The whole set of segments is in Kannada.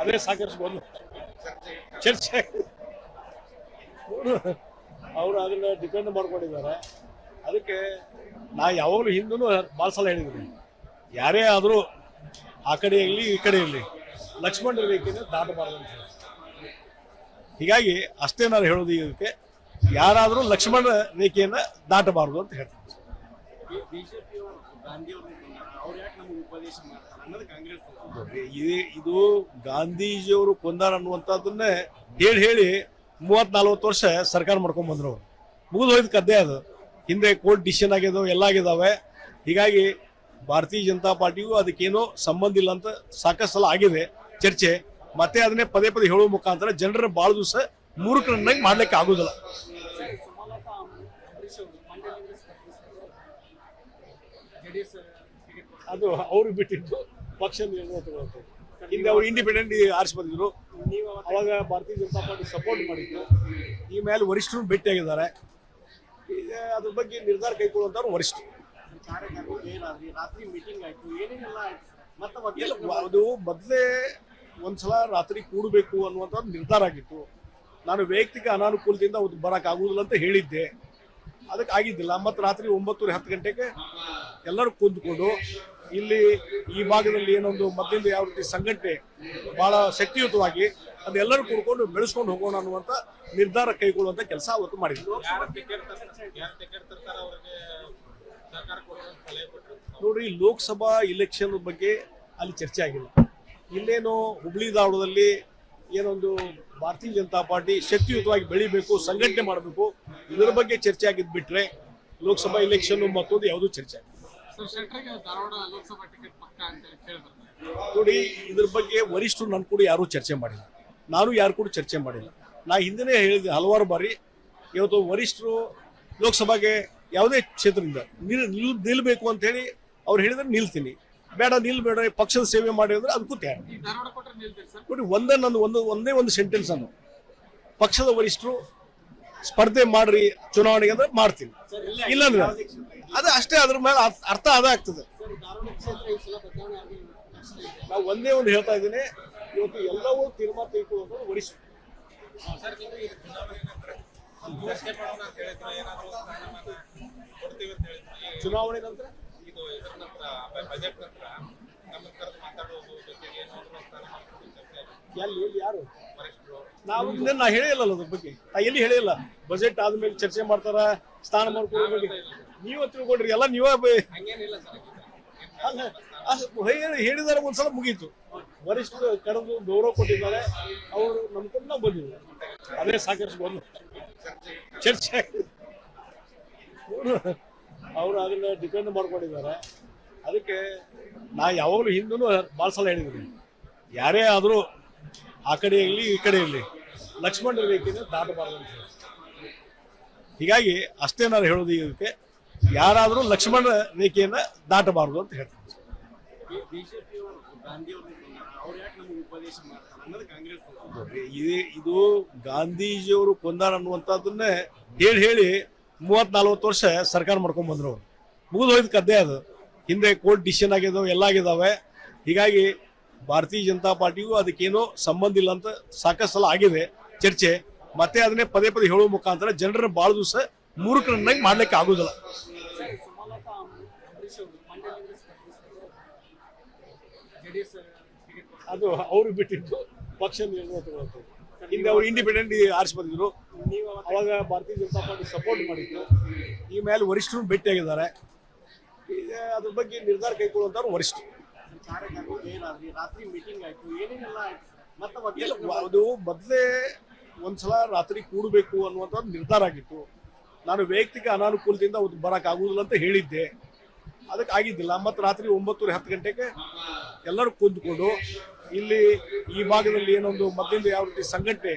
ಅದೇ ಗೊಂದಲ ಚರ್ಚೆ ಅವರು ಅದನ್ನ ಡಿಪೆಂಡ್ ಮಾಡ್ಕೊಂಡಿದ್ದಾರೆ. ಅದಕ್ಕೆ ನಾ ಯಾವಾಗಲೂ ಹಿಂದೂ ಭಾಳ ಸಲ ಹೇಳಿದ್ದೀನಿ. ಯಾರೇ ಆದರೂ ಆ ಕಡೆ ಇರಲಿ, ಈ ಕಡೆ ಇರಲಿ, ಲಕ್ಷ್ಮಣ ರೇಖೆನ ದಾಟಬಾರ್ದು ಅಂತ ಹೇಳಿ. ಹೀಗಾಗಿ ಅಷ್ಟೇ ನಾನು ಹೇಳೋದು ಇದಕ್ಕೆ, ಯಾರಾದರೂ ಲಕ್ಷ್ಮಣ ರೇಖೆಯನ್ನು ದಾಟಬಾರದು ಅಂತ ಹೇಳ್ತೀನಿ. ಇದು ಗಾಂಧೀಜಿಯವರು ಕೊಂದಾರ ಅನ್ನುವಂಥದ್ದನ್ನೇ ಹೇಳಿ ಹೇಳಿ ಮೂವತ್ ನಲ್ವತ್ತು ವರ್ಷ ಸರ್ಕಾರ ಮಾಡ್ಕೊಂಡ್ ಬಂದ್ರು ಅವರು ಮುಗಿದು ಹೋಯ್ತು ಕದ್ದೆ ಅದು. ಹಿಂದೆ ಕೋರ್ಟ್ ಡಿಸಿಷನ್ ಆಗಿದಾವೆ ಎಲ್ಲ ಆಗಿದಾವೆ ಹೀಗಾಗಿ ಭಾರತೀಯ ಜನತಾ ಪಾರ್ಟಿಗೂ ಅದಕ್ಕೇನೋ ಸಂಬಂಧ ಇಲ್ಲ ಅಂತ ಸಾಕಷ್ಟು ಸಲ ಆಗಿದೆ ಚರ್ಚೆ. ಮತ್ತೆ ಅದನ್ನೇ ಪದೇ ಪದೇ ಹೇಳುವ ಮುಖಾಂತರ ಜನರ ಭಾಳ ದಿವಸ ಮೂರ್ಖರನ್ನಾಗಿ ಮಾಡ್ಲಿಕ್ಕೆ ಆಗುದಿಲ್ಲ. ಅದು ಅವ್ರಿಗೆ ಬಿಟ್ಟಿದ್ದು. ಪಕ್ಷ ನಿರ್ಣಯ ಹಿಂದೆ ಅವ್ರು ಇಂಡಿಪೆಂಡೆಂಟ್ ಆರಿಸಿ ಬಂದಿದ್ರು ನೀವು ಅವಾಗ ಭಾರತೀಯ ಜನತಾ ಪಾರ್ಟಿ ಸಪೋರ್ಟ್ ಮಾಡಿದ್ರು ಈ ಮೇಲೆ ವರಿಷ್ಠರು ಭೇಟಿಯಾಗಿದ್ದಾರೆ. ಈಗ ಅದ್ರ ಬಗ್ಗೆ ನಿರ್ಧಾರ ಕೈಗೊಳ್ಳುವಂತವ್ರು ವರಿಷ್ಠರು. ಅದು ಮೊದಲೇ ಒಂದ್ಸಲ ರಾತ್ರಿ ಕೂಡಬೇಕು ಅನ್ನುವಂಥ ನಿರ್ಧಾರ ಆಗಿತ್ತು. ನಾನು ವೈಯಕ್ತಿಕ ಅನಾನುಕೂಲದಿಂದ ಬರಕ್ ಆಗುದಿಲ್ಲ ಅಂತ ಹೇಳಿದ್ದೆ. ಅದಕ್ಕೆ ಆಗಿದ್ದಿಲ್ಲ. ಮತ್ತು ರಾತ್ರಿ ಒಂಬತ್ತುವರೆ ಹತ್ತು ಗಂಟೆಗೆ ಎಲ್ಲರೂ ಕುಂತ್ಕೊಂಡು ಇಲ್ಲಿ ಈ ಭಾಗದಲ್ಲಿ ಏನೊಂದು ಮೊದಲಿಂದ ಯಾವ ರೀತಿ ಸಂಘಟನೆ ಬಹಳ ಶಕ್ತಿಯುತವಾಗಿ ಅದೆಲ್ಲರೂ ಕೂಡ್ಕೊಂಡು ಬೆಳೆಸ್ಕೊಂಡು ಹೋಗೋಣ ಅನ್ನುವಂಥ ನಿರ್ಧಾರ ಕೈಗೊಳ್ಳುವಂಥ ಕೆಲಸ ಅವತ್ತು ಮಾಡಿದ್ರು. ನೋಡ್ರಿ ಲೋಕಸಭಾ ಇಲೆಕ್ಷನ್ ಬಗ್ಗೆ ಅಲ್ಲಿ ಚರ್ಚೆ ಆಗಿಲ್ಲ. ಇಲ್ಲೇನು ಹುಬ್ಳಿ ಧಾರವಾಡದಲ್ಲಿ ಏನೊಂದು ಭಾರತೀಯ ಜನತಾ ಪಾರ್ಟಿ ಶಕ್ತಿಯುತವಾಗಿ ಬೆಳಿಬೇಕು, ಸಂಘಟನೆ ಮಾಡಬೇಕು, ಇದರ ಬಗ್ಗೆ ಚರ್ಚೆ ಆಗಿದ್ ಬಿಟ್ರೆ ಲೋಕಸಭಾ ಇಲೆಕ್ಷನ್ ಮತ್ತೊಂದು ಯಾವುದೂ ಚರ್ಚೆ ಆಗಿಲ್ಲ. ಸರ್ ಶೆಟ್ಟರ್ಗೆ ಧಾರವಾಡ ಲೋಕಸಭಾ ಟಿಕೆಟ್ ಪಕ್ಕ ಅಂತ ಹೇಳಿ ಕೇಳಿದ್ರು ನೋಡಿ ಇದ್ರ ಬಗ್ಗೆ ವರಿಷ್ಠರು ನನ್ನ ಕೂಡ ಯಾರೂ ಚರ್ಚೆ ಮಾಡಿಲ್ಲ. ನಾನು ಯಾರು ಕೂಡ ಚರ್ಚೆ ಮಾಡಿಲ್ಲ. ನಾ ಹಿಂದೆನೇ ಹೇಳಿದೆ ಹಲವಾರು ಬಾರಿ ಇವತ್ತು ವರಿಷ್ಠರು ಲೋಕಸಭೆಗೆ ಯಾವುದೇ ಕ್ಷೇತ್ರದಿಂದ ನಿಲ್ ನಿಲ್ ನಿಲ್ಬೇಕು ಅಂತ ಹೇಳಿ ಅವ್ರು ಹೇಳಿದ್ರೆ ನಿಲ್ತೀನಿ. ಬೇಡ ನಿಲ್ಬೇಡ ಪಕ್ಷದ ಸೇವೆ ಮಾಡಿ ಅಂದ್ರೆ ಅದಕ್ಕೂ ತಯಾರು ನೋಡಿ ಒಂದೇ ನನ್ನ ಒಂದು ಒಂದೇ ಒಂದು ಸೆಂಟೆನ್ಸ್ ಅನ್ನು ಪಕ್ಷದ ವರಿಷ್ಠರು ಸ್ಪರ್ಧೆ ಮಾಡ್ರಿ ಚುನಾವಣೆಗೆ ಅಂದ್ರೆ ಮಾಡ್ತೀನಿ. ಇಲ್ಲಾಂದ್ರೆ ಅದು ಅಷ್ಟೇ ಅದ್ರ ಮೇಲೆ ಅರ್ಥ- ಅದೇ ಆಗ್ತದೆ. ನಾವು ಒಂದೇ ಒಂದು ಹೇಳ್ತಾ ಇದ್ದೀನಿ ಇವತ್ತು ಎಲ್ಲವೂ ತೀರ್ಮಾನ ತೆಗೆದುಕೊಳ್ಳೋದು ಸರ್ ಚುನಾವಣೆ ನಂತರ? ಬಜೆಟ್ ಮಾತಾಡೋದು ಜೊತೆಗೆ. ಎಲ್ಲಿ ಎಲ್ಲಿ ಯಾರು? ನಾವು ನಾ ಹೇಳಿಲ್ಲ ಅದ್ರ ಬಗ್ಗೆ. ನಾ ಎಲ್ಲಿ ಹೇಳಿಲ್ಲ ಬಜೆಟ್ ಆದ್ಮೇಲೆ ಚರ್ಚೆ ಮಾಡ್ತಾರ ಸ್ಥಾನ ಮಾಡ್ಕೊಳ್ಳೋ ಬಗ್ಗೆ? ನೀವೇ ತಿಳ್ಕೊಂಡ್ರಿ, ಎಲ್ಲ ನೀವೇ ಹೇಳಿದಾರೆ ಒಂದ್ಸಲ ಮುಗೀತು. ವರಿಷ್ಠ ಕರೆದು ಗೌರವ ಕೊಟ್ಟಿದ್ದಾರೆ, ಅವರು ನಮ್ಮ ನಾವು ಬಂದಿದ್ವಿ ಅದೇ ಸಾಕಷ್ಟು ಬಂದು. ಚರ್ಚೆ ಅವರು ಅದನ್ನ ಡಿಪೆಂಡ್ ಮಾಡ್ಕೊಂಡಿದ್ದಾರೆ. ಅದಕ್ಕೆ ನಾ ಯಾವಾಗಲೂ ಹಿಂದೂ ಭಾಳ ಸಲ ಹೇಳಿದ್ದೀನಿ. ಯಾರೇ ಆದರೂ ಆ ಕಡೆ ಇರಲಿ, ಈ ಕಡೆ ಇರಲಿ, ಲಕ್ಷ್ಮಣ ರೇಖೆನ ದಾಟಬಾರದು ಹೀಗಾಗಿ ಅಷ್ಟೇ ನಾನು ಹೇಳೋದು ಇದಕ್ಕೆ. ಯಾರಾದರೂ ಲಕ್ಷ್ಮಣ ರೇಖೆಯನ್ನ ದಾಟಬಾರದು ಅಂತ ಹೇಳ್ತಾರೆ ಇದು ಗಾಂಧೀಜಿಯವರು ಕೊಂದಾರ ಅನ್ನುವಂಥದ್ದನ್ನೇ ಹೇಳಿ ಹೇಳಿ ಮೂವತ್ ನಲ್ವತ್ತು ವರ್ಷ ಸರ್ಕಾರ ಮಾಡ್ಕೊಂಡ್ ಬಂದ್ರು ಅವ್ರು ಮುಗಿದು ಹೋಯ್ತು ಕದ್ದೆ ಅದು. ಹಿಂದೆ ಕೋರ್ಟ್ ಡಿಸಿಷನ್ ಆಗಿದಾವೆ, ಎಲ್ಲ ಆಗಿದಾವೆ. ಹೀಗಾಗಿ ಭಾರತೀಯ ಜನತಾ ಪಾರ್ಟಿಗೂ ಅದಕ್ಕೇನೋ ಸಂಬಂಧ ಇಲ್ಲ ಅಂತ ಸಾಕಷ್ಟು ಸಲ ಆಗಿದೆ ಚರ್ಚೆ. ಮತ್ತೆ ಅದನ್ನೇ ಪದೇ ಪದೇ ಹೇಳುವ ಮುಖಾಂತರ ಜನರನ್ನು ಭಾಳ ದಿವಸ ಮೂರ್ಖರನ್ನಾಗಿ ಮಾಡ್ಲಿಕ್ಕೆ ಆಗುದಿಲ್ಲ. ಅದು ಅವರು ಬಿಟ್ಟಿದ್ದು, ಪಕ್ಷ ಹಿಂದೆ ಅವ್ರು ಇಂಡಿಪೆಂಡೆಂಟ್ ಆರಿಸಿ ಬಂದಿದ್ರು ಅವಾಗ ಭಾರತೀಯ ಜನತಾ ಪಾರ್ಟಿ ಸಪೋರ್ಟ್ ಮಾಡಿದ್ರು ಈ ಮೇಲೆ ವರಿಷ್ಠರು ಭೇಟಿಯಾಗಿದ್ದಾರೆ. ಅದ್ರ ಬಗ್ಗೆ ನಿರ್ಧಾರ ಕೈಗೊಳ್ಳುವಂತವ್ರು ವರಿಷ್ಠರು. ಅದು ಮೊದಲೇ ಒಂದ್ಸಲ ರಾತ್ರಿ ಕೂಡಬೇಕು ಅನ್ನುವಂಥದ್ದು ನಿರ್ಧಾರ ಆಗಿತ್ತು. ನಾನು ವೈಯಕ್ತಿಕ ಅನಾನುಕೂಲದಿಂದ ಅವತ್ತು ಬರಕ್ ಆಗುದಿಲ್ಲ ಅಂತ ಹೇಳಿದ್ದೆ. ಅದಕ್ಕೆ ಆಗಿದ್ದಿಲ್ಲ. ಮತ್ತು ರಾತ್ರಿ ಒಂಬತ್ತುವರೆ ಹತ್ತು ಗಂಟೆಗೆ ಎಲ್ಲರೂ ಕುಂದ್ಕೊಂಡು ಇಲ್ಲಿ ಈ ಭಾಗದಲ್ಲಿ ಏನೊಂದು ಮೊದಲಿಂದ ಯಾವ ರೀತಿ ಸಂಘಟನೆ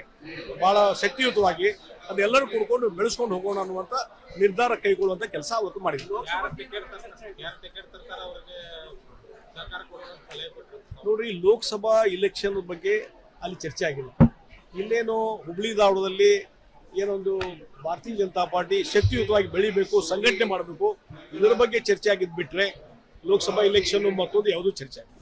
ಬಹಳ ಶಕ್ತಿಯುತವಾಗಿ ಅದೆಲ್ಲರೂ ಕೂಡ್ಕೊಂಡು ಬೆಳೆಸ್ಕೊಂಡು ಹೋಗೋಣ ಅನ್ನುವಂಥ ನಿರ್ಧಾರ ಕೈಗೊಳ್ಳುವಂಥ ಕೆಲಸ ಅವತ್ತು ಮಾಡಿದ್ರು. ನೋಡ್ರಿ ಲೋಕಸಭಾ ಇಲೆಕ್ಷನ್ ಬಗ್ಗೆ ಅಲ್ಲಿ ಚರ್ಚೆ ಆಗಿಲ್ಲ. ಇಲ್ಲೇನು ಹುಬ್ಳಿ ಧಾರವಾಡದಲ್ಲಿ ಏನೊಂದು ಭಾರತೀಯ ಜನತಾ ಪಾರ್ಟಿ ಶಕ್ತಿಯುತವಾಗಿ ಬೆಳಿಬೇಕು ಸಂಘಟನೆ ಮಾಡಬೇಕು ಇದರ ಬಗ್ಗೆ ಚರ್ಚೆ ಆಗಿದ್ ಬಿಟ್ರೆ ಲೋಕಸಭಾ ಇಲೆಕ್ಷನ್ ಮತ್ತೊಂದು ಯಾವುದು ಚರ್ಚೆ ಆಗಿಲ್ಲ.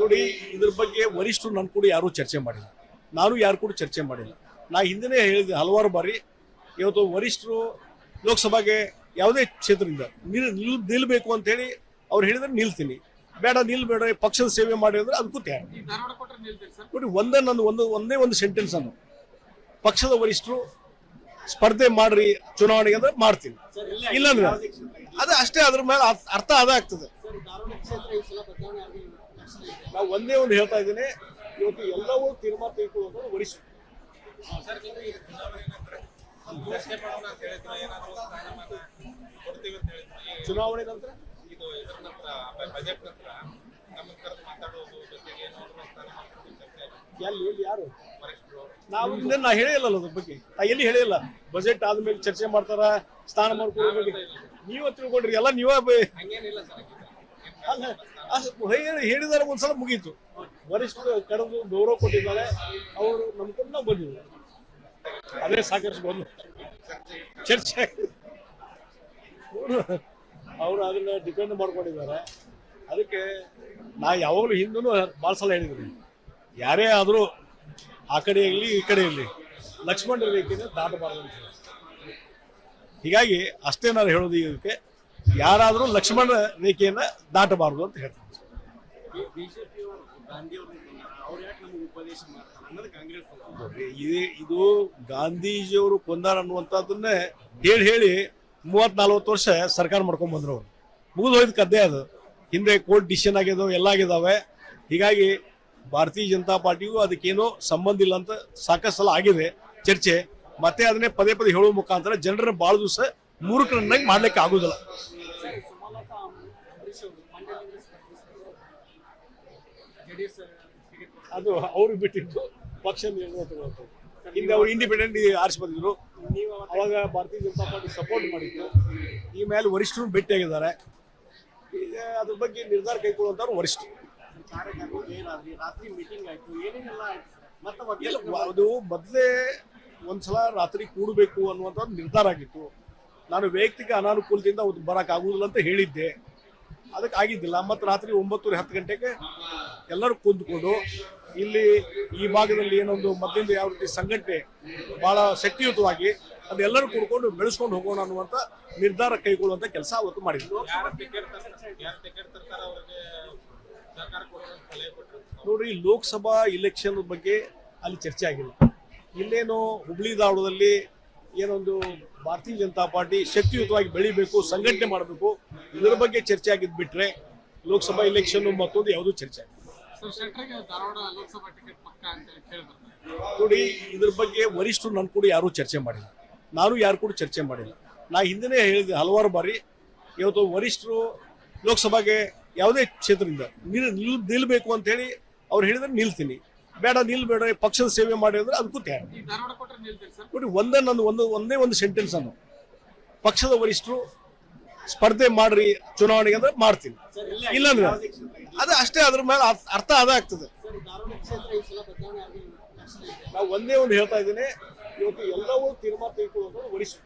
ನೋಡಿ ಇದ್ರ ಬಗ್ಗೆ ವರಿಷ್ಠರು ನನ್ನ ಕೂಡ ಯಾರೂ ಚರ್ಚೆ ಮಾಡಿಲ್ಲ. ನಾನು ಯಾರು ಕೂಡ ಚರ್ಚೆ ಮಾಡಿಲ್ಲ. ನಾ ಹಿಂದೆನೇ ಹೇಳಿದೆ ಹಲವಾರು ಬಾರಿ ಇವತ್ತು ವರಿಷ್ಠರು ಲೋಕಸಭೆಗೆ ಯಾವುದೇ ಕ್ಷೇತ್ರದಿಂದ ನಿಲ್ ನಿಲ್ ನಿಲ್ಬೇಕು ಅಂತ ಹೇಳಿ ಅವ್ರು ಹೇಳಿದ್ರೆ ನಿಲ್ತೀನಿ. ಬೇಡ ನಿಲ್ಬೇಡ ಪಕ್ಷದ ಸೇವೆ ಮಾಡಿ ಅಂದ್ರೆ ಅದಕ್ಕೂ ತಯಾರು ನೋಡಿ ಒಂದೇ ನನ್ನ ಒಂದು ಒಂದೇ ಒಂದು ಸೆಂಟೆನ್ಸ್ ಅನ್ನು ಪಕ್ಷದ ವರಿಷ್ಠರು ಸ್ಪರ್ಧೆ ಮಾಡ್ರಿ ಚುನಾವಣೆಗೆ ಅಂದ್ರೆ ಮಾಡ್ತೀನಿ. ಇಲ್ಲ ಅದು ಅಷ್ಟೇ ಅದ್ರ ಮೇಲೆ ಅರ್ಥ- ಅದೇ ಆಗ್ತದೆ. ನಾವು ಒಂದೇ ಒಂದು ಹೇಳ್ತಾ ಇದ್ದೀನಿ ಇವತ್ತು ಎಲ್ಲವೂ ತೀರ್ಮಾನ ತೆಗೆದುಕೊಳ್ಳೋದು ವರಿಷ್ಠರು. ಚುನಾವಣೆ ನಂತರ? ಇದು ಇದ್ರ ನಂತರ ಬಜೆಟ್ ನಂತರ ನಮ್ಮ ಕರೆದು ಮಾತಾಡೋದು ಜೊತೆಗೆ ಸ್ಥಾನಮಾನ ಕೊಡಿ ಚರ್ಚೆ ಆಗಿದೆ. ಎಲ್ಲಿ ಎಲ್ಲಿ ಯಾರು? ವರಿಷ್ಠರು. ನಾವು ಇನ್ನೇನು ನಾ ಹೇಳಿಲ್ಲ ಅದ್ರ ಬಗ್ಗೆ. ನಾ ಎಲ್ಲಿ ಹೇಳಿಲ್ಲ ಬಜೆಟ್ ಆದ್ಮೇಲೆ ಚರ್ಚೆ ಮಾಡ್ತಾರ ಸ್ಥಾನ ಮಾಡ್ಕೊಳ್ಳೋ ನೀವ ತಿಳ್ಕೊಂಡ್ರಿ ಎಲ್ಲ ನೀವೇ ಹಂಗೇನಿಲ್ಲ ಸರ್ ಅಲ್ಲ ಅದ್ ಹೇಳಿ- ಹೇಳಿದಾರೆ ಒಂದ್ಸಲ ಮುಗೀತು. ವರಿಷ್ಠರು ಕರೆದು ಗೌರವ ಕೊಟ್ಟಿದ್ದಾರೆ. ಅವರು ನಮ್ಕೊಂಡು ನಾವು ಬಂದಿದ್ರು ಅದೇ ಸಾಕಷ್ಟು ಬಂದು. ಚರ್ಚೆ. ಅವರು ಅದನ್ನ ಡಿಪೆಂಡ್ ಮಾಡ್ಕೊಂಡಿದ್ದಾರೆ. ಅದಕ್ಕೆ ನಾ ಯಾವಾಗಲೂ ಹಿಂದೂ ಭಾಳ ಸಲ ಹೇಳಿದ್ದೀನಿ. ಯಾರೇ ಆದರೂ ಆ ಕಡೆ ಇರಲಿ ಈ ಕಡೆ ಇರಲಿ ಲಕ್ಷ್ಮಣ ರೇಖೆನ ದಾಟಬಾರ್ದು ಅಂತ ಹೇಳಿ. ಹೀಗಾಗಿ ಅಷ್ಟೇ ನಾನು ಹೇಳೋದು ಇದಕ್ಕೆ ಯಾರಾದರೂ ಲಕ್ಷ್ಮಣ ರೇಖೆಯನ್ನು ದಾಟಬಾರದು ಅಂತ ಹೇಳ್ತೀನಿ. ಇದು ಗಾಂಧೀಜಿಯವರು ಕೊಂದಾರ ಅನ್ನುವಂಥದ್ದನ್ನೇ ಹೇಳಿ ಹೇಳಿ ಮೂವತ್ ನಲ್ವತ್ತು ವರ್ಷ ಸರ್ಕಾರ ಮಾಡ್ಕೊಂಡ್ ಬಂದ್ರು ಅವ್ರು. ಮುಗಿದು ಹೋಯ್ತು ಕದ್ದೆ ಅದು. ಹಿಂದೆ ಕೋರ್ಟ್ ಡಿಸಿಷನ್ ಆಗಿದ್ದವು ಎಲ್ಲ ಆಗಿದಾವೆ ಹೀಗಾಗಿ ಭಾರತೀಯ ಜನತಾ ಪಾರ್ಟಿಗೂ ಅದಕ್ಕೇನೋ ಸಂಬಂಧ ಇಲ್ಲ ಅಂತ ಸಾಕಷ್ಟು ಸಲ ಆಗಿದೆ ಚರ್ಚೆ. ಮತ್ತೆ ಅದನ್ನೇ ಪದೇ ಪದೇ ಹೇಳುವ ಮುಖಾಂತರ ಜನರನ್ನ ಭಾಳ ದಿವಸ ಮೂರ್ಖರನ್ನಾಗಿ ಮಾಡ್ಲಿಕ್ಕೆ ಆಗುದಿಲ್ಲ. ಅದು ಅವ್ರಿಗೆ ಬಿಟ್ಟಿದ್ದು ಪಕ್ಷ ನಿರ್ಣಯ ಹಿಂದೆ ಅವ್ರು ಇಂಡಿಪೆಂಡೆಂಟ್ ಆರಿಸಿ ಬಂದಿದ್ರು ಅವಾಗ ಭಾರತೀಯ ಜನತಾ ಪಾರ್ಟಿ ಸಪೋರ್ಟ್ ಮಾಡಿದ್ರು ಈ ಮೇಲೆ ವರಿಷ್ಠರು ಭೇಟಿಯಾಗಿದ್ದಾರೆ. ಅದ್ರ ಬಗ್ಗೆ ನಿರ್ಧಾರ ಕೈಗೊಳ್ಳುವಂತವ್ರು ಒಟ್ಟಿಗೆ ಅದು ಮೊದಲೇ ಒಂದ್ಸಲ ರಾತ್ರಿ ಕೂಡಬೇಕು ಅನ್ನುವಂಥ ನಿರ್ಧಾರ ಆಗಿತ್ತು. ನಾನು ವೈಯಕ್ತಿಕ ಅನಾನುಕೂಲದಿಂದ ಅವತ್ತು ಬರಕ್ ಆಗುದಿಲ್ಲ ಅಂತ ಹೇಳಿದ್ದೆ. ಅದಕ್ಕೆ ಆಗಿದ್ದಿಲ್ಲ. ಮತ್ತು ರಾತ್ರಿ ಒಂಬತ್ತುವರೆ ಹತ್ತು ಗಂಟೆಗೆ ಎಲ್ಲರೂ ಕುಂತ್ಕೊಂಡು ಇಲ್ಲಿ ಈ ಭಾಗದಲ್ಲಿ ಏನೊಂದು ಮೊದಲಿಂದ ಯಾವ ರೀತಿ ಸಂಘಟನೆ ಬಹಳ ಶಕ್ತಿಯುತವಾಗಿ ಅದೆಲ್ಲರೂ ಕೂಡ್ಕೊಂಡು ಬೆಳೆಸ್ಕೊಂಡು ಹೋಗೋಣ ಅನ್ನುವಂಥ ನಿರ್ಧಾರ ಕೈಗೊಳ್ಳುವಂಥ ಕೆಲಸ ಅವತ್ತು ಮಾಡಿದ್ರು. ನೋಡ್ರಿ ಲೋಕಸಭಾ ಇಲೆಕ್ಷನ್ ಬಗ್ಗೆ ಅಲ್ಲಿ ಚರ್ಚೆ ಆಗಿಲ್ಲ. ಇಲ್ಲೇನು ಹುಬ್ಳಿ ಧಾರವಾಡದಲ್ಲಿ ಏನೊಂದು ಭಾರತೀಯ ಜನತಾ ಪಾರ್ಟಿ ಶಕ್ತಿಯುತವಾಗಿ ಬೆಳಿಬೇಕು, ಸಂಘಟನೆ ಮಾಡಬೇಕು, ಇದರ ಬಗ್ಗೆ ಚರ್ಚೆ ಆಗಿದ್ ಬಿಟ್ರೆ ಲೋಕಸಭಾ ಇಲೆಕ್ಷನ್ ಮತ್ತೊಂದು ಯಾವುದೂ ಚರ್ಚೆ ಆಗಿಲ್ಲ. ಸರ್ ಶೆಟ್ಟರ್ಗೆ ಧಾರವಾಡ ಲೋಕಸಭಾ ಟಿಕೆಟ್ ಪಕ್ಕ ಅಂತ ಹೇಳಿ ನೋಡಿ ಇದ್ರ ಬಗ್ಗೆ ವರಿಷ್ಠರು ನನ್ನ ಕೂಡ ಯಾರೂ ಚರ್ಚೆ ಮಾಡಿಲ್ಲ. ನಾನು ಯಾರು ಕೂಡ ಚರ್ಚೆ ಮಾಡಿಲ್ಲ. ನಾ ಹಿಂದೆನೇ ಹೇಳಿದೆ ಹಲವಾರು ಬಾರಿ ಇವತ್ತು ವರಿಷ್ಠರು ಲೋಕಸಭೆಗೆ ಯಾವುದೇ ಕ್ಷೇತ್ರದಿಂದ ನಿಲ್ ನಿಲ್- ನಿಲ್ಬೇಕು ಅಂತ ಹೇಳಿ ಅವ್ರು ಹೇಳಿದ್ರೆ ನಿಲ್ತೀನಿ. ಬೇಡ ನಿಲ್ಬೇಡ ಪಕ್ಷದ ಸೇವೆ ಮಾಡಿ ಅಂದ್ರೆ ಅದಕ್ಕೂ ತಯಾರು. ನೋಡಿ ಒಂದೇ ನನ್ನ ಒಂದು ಒಂದೇ ಒಂದು ಸೆಂಟೆನ್ಸ್ ಅನ್ನು ಪಕ್ಷದ ವರಿಷ್ಠರು ಸ್ಪರ್ಧೆ ಮಾಡ್ರಿ ಚುನಾವಣೆಗೆ ಅಂದ್ರೆ ಮಾಡ್ತೀನಿ. ಇಲ್ಲ ಅಂದ್ರೆ ಅದೇ ಅಷ್ಟೇ ಅದ್ರ ಮೇಲೆ ಅರ್ಥ- ಅದ ಆಗ್ತದೆ. ನಾವು ಒಂದೇ ಒಂದು ಹೇಳ್ತಾ ಇದ್ದೀನಿ, ಇವತ್ತು ಎಲ್ಲವೂ ತೀರ್ಮಾನ ತೆಗೆದುಕೊಳ್ಳೋದು ಒಡಿಸು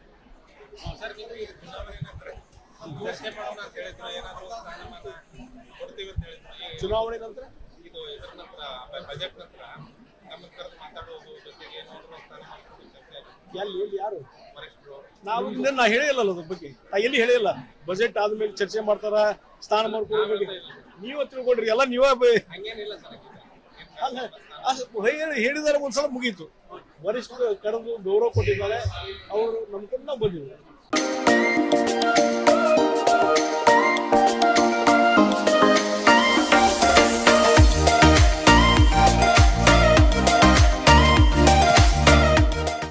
ಚುನಾವಣೆ ನಂತರ. ಎಲ್ಲಿ ಎಲ್ಲಿ, ಯಾರು? ನಾವು ನಾ ಹೇಳಿಲ್ಲ ಅದ್ರ ಬಗ್ಗೆ. ನಾ ಎಲ್ಲಿ ಹೇಳಿಲ್ಲ? ಬಜೆಟ್ ಆದ್ಮೇಲೆ ಚರ್ಚೆ ಮಾಡ್ತಾರ? ಸ್ಥಾನ ಮಾಡ್ಕೊಳ್ಳೋ ಬಗ್ಗೆ. ನೀವೇ ತಿಳ್ಕೊಂಡ್ರಿ, ಎಲ್ಲ ನೀವೇ ಅಲ್ಲ ಹೇಳಿದಾರೆ ಒಂದ್ಸಲ ಮುಗೀತು. ವರಿಷ್ಠ ಕರೆದು ಗೌರವ ಕೊಟ್ಟಿದ್ದಾರೆ, ಅವರು ನಮ್ಕೊಂಡು ನಾವು ಬಂದಿದ್ದಾರೆ.